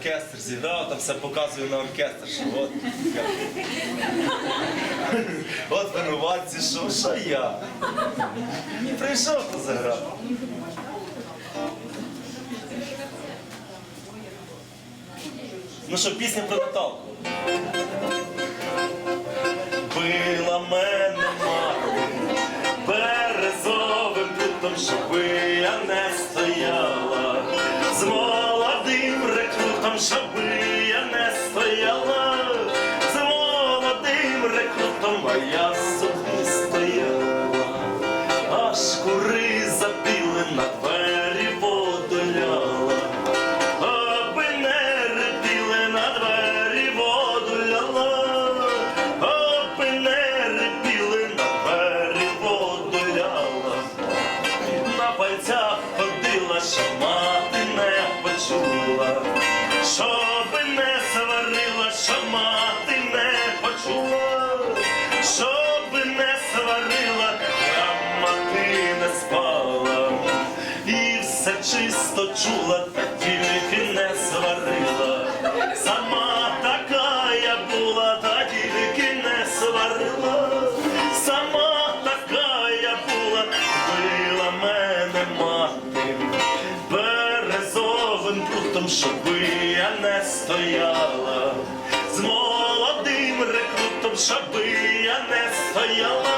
оркестр зіграв, там все показую на оркестр, що от. От винуватці, що, що я. Прийшов, то заграв. Ну що, пісня про Наталку. Била мене мати березовим прутом, щоби я не стояла, щоби я не стояла, з молодим рекрутом, а я собі стояла, аж кури запіли на двері водоляла. Аби не репіли на двері воду ляла, аби не репіли на двері воду ляла, на пальцях ходила, що не сварила, що мати не почула, щоби не сварила, а мати не спала і все чисто чула, тільки не сварила. Сама така я була, та тільки не сварила. Сама така я була, била мене мати березовим щоб я не стояла. З молодим рекрутом, щоб я не стояла.